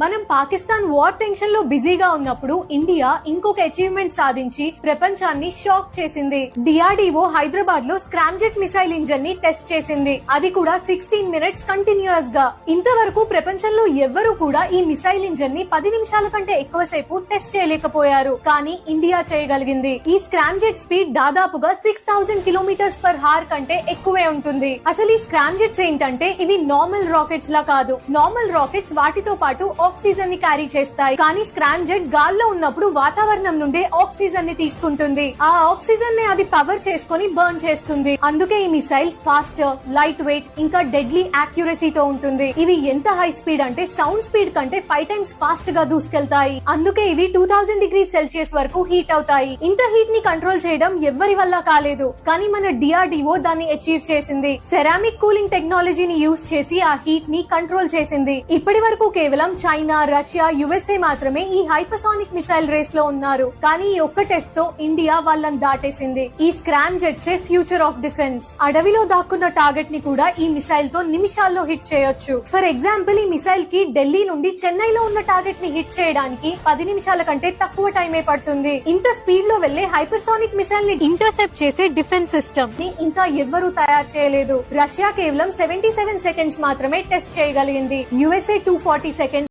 మనం పాకిస్తాన్ వార్ టెన్షన్లో బిజీగా ఉన్నప్పుడు ఇండియా ఇంకొక అచీవ్మెంట్ సాధించి ప్రపంచాన్ని షాక్ చేసింది. డిఆర్డిఓ హైదరాబాద్లో స్క్రామ్జెట్ మిసైల్ ఇంజన్ని టెస్ట్ చేసింది. అది కూడా సిక్స్టీన్ మినిట్స్ కంటిన్యూస్గా. ఇంతవరకు ప్రపంచంలో ఎవ్వరూ కూడా ఈ మిసైల్ ఇంజన్ని పది నిమిషాల కంటే ఎక్కువసేపు టెస్ట్ చేయలేకపోయారు. కానీ ఇండియా చేయగలిగింది. ఈ స్క్రామ్జెట్ స్పీడ్ దాదాపుగా six thousand kilometres per hour కంటే ఎక్కువే ఉంటుంది. అసలు ఈ స్క్రామ్జెట్స్ ఏంటంటే ఇవి నార్మల్ రాకెట్స్ లా కాదు. నార్మల్ రాకెట్స్ వాటితో పాటు ఆక్సిజన్ని క్యారీ చేస్తాయి. కానీ స్క్రామ్ జెట్ గాల్లో ఉన్నప్పుడు వాతావరణం నుండే ఆక్సిజన్ని తీసుకుంటుంది. ఆ ఆక్సిజన్ని అది పవర్ చేసుకొని బర్న్ చేస్తుంది. అందుకే ఈ మిసైల్ ఫాస్టర్ లైట్ వెయిట్ ఇంకా డెడ్లీ యాక్యురసీతో ఉంటుంది. ఇవి ఎంత హై స్పీడ్ అంటే సౌండ్ స్పీడ్ కంటే ఫైవ్ టైమ్స్ ఫాస్ట్గా దూసుకెళ్తాయి. అందుకే ఇవి టూ థౌసండ్ డిగ్రీ సెల్సియస్ వరకు హీట్ అవుతాయి. ఇంత హీట్ని కంట్రోల్ చేయడం ఎవ్వరి వల్ల కాలేదు. కానీ మన డిఆర్డిఓ దాన్ని అచీవ్ చేసింది. సెరామిక్ కూలింగ్ టెక్నాలజీని యూజ్ చేసి ఆ హీట్ని కంట్రోల్ చేసింది. ఇప్పటి వరకు కేవలం చైనా రష్యా యుఎస్ఏ మాత్రమే ఈ హైపర్సానిక్ మిసైల్ రేస్లో ఉన్నారు. కానీ ఈ ఒక్క టెస్ట్తో ఇండియా వాళ్ళని దాటేసింది. ఈ scramjets a future of defence. అడవిలో దాక్కున్న టార్గెట్ని కూడా ఈ మిసైల్తో నిమిషాల్లో హిట్ చేయొచ్చు. ఫర్ ఎగ్జాంపుల్ ఈ మిసైల్కి ఢిల్లీ నుండి చెన్నైలో ఉన్న టార్గెట్ని హిట్ చేయడానికి పది నిమిషాల కంటే తక్కువ టైమే పడుతుంది. ఇంత స్పీడ్లో వెళ్ళే హైపర్సానిక్ మిసైల్ని ఇంటర్సెప్ట్ చేసే డిఫెన్స్ సిస్టమ్ని ఇంకా ఎవ్వరూ తయారు చేయలేదు. రష్యా కేవలం సెవెంటీ సెవెన్ సెకండ్స్ మాత్రమే టెస్ట్ చేయగలిగింది. USA two forty seconds